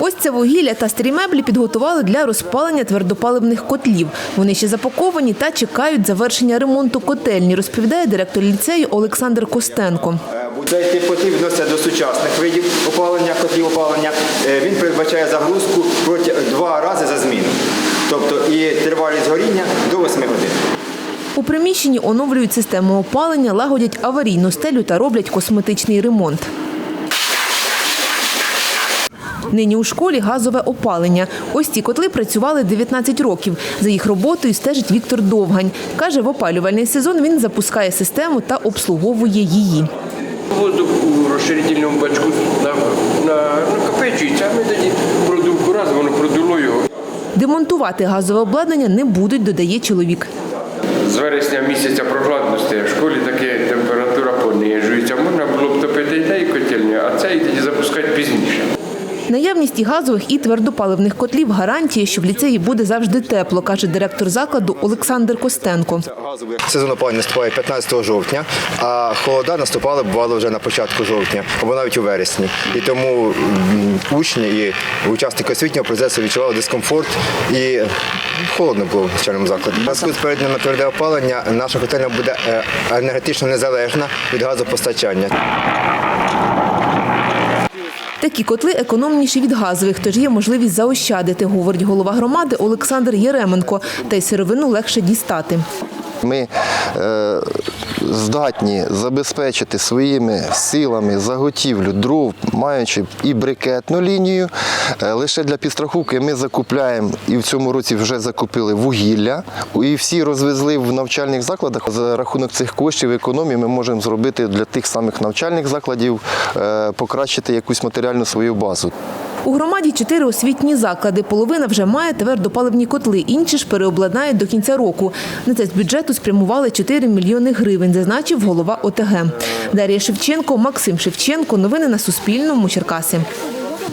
Ось це вугілля та старі меблі підготували для розпалення твердопаливних котлів. Вони ще запаковані та чекають завершення ремонту котельні, розповідає директор ліцею Олександр Костенко. Цей тип котлів відноситься до сучасних видів опалення, котлів опалення. Е, Він передбачає загрузку проти два рази за зміну. Тобто і тривалість горіння до 8 годин. У приміщенні оновлюють систему опалення, лагодять аварійну стелю та роблять косметичний ремонт. Нині у школі газове опалення. Ось ці котли працювали 19 років. За їх роботою стежить Віктор Довгань. Каже, в опалювальний сезон він запускає систему та обслуговує її. Воздух у розширительному бачку на, на, накопичується, а ми тоді продувку раз, воно продуло його. Демонтувати газове обладнання не будуть, додає чоловік. З вересня місяця прохладності в школі таке температура понижується. Можна було б топити і котельню, а це і тоді запускати пізніше. Наявність і газових, і твердопаливних котлів гарантіє, що в ліцеї буде завжди тепло, каже директор закладу Олександр Костенко. Сезон опалення наступає 15 жовтня, а холода наступали бувало вже на початку жовтня, або навіть у вересні. І тому учні і учасники освітнього процесу відчували дискомфорт і холодно було в навчальному закладі. Зв'язку з на тверде опалення наша котельня буде е, енергетично незалежна від газопостачання. Такі котли економніші від газових, тож є можливість заощадити, говорить голова громади Олександр Єременко. Та й сировину легше дістати. Ми е, здатні забезпечити своїми силами заготівлю дров, маючи і брикетну лінію. Е, лише для підстраховки ми закупляємо і в цьому році вже закупили вугілля. І всі розвезли в навчальних закладах. За рахунок цих коштів економії ми можемо зробити для тих самих навчальних закладів, е, покращити якусь матеріальну свою базу. У громаді чотири освітні заклади. Половина вже має твердопаливні котли, інші ж переобладнають до кінця року. На це з бюджету спрямували 4 мільйони гривень, зазначив голова ОТГ. Дар'я Шевченко, Максим Шевченко. Новини на Суспільному. Черкаси.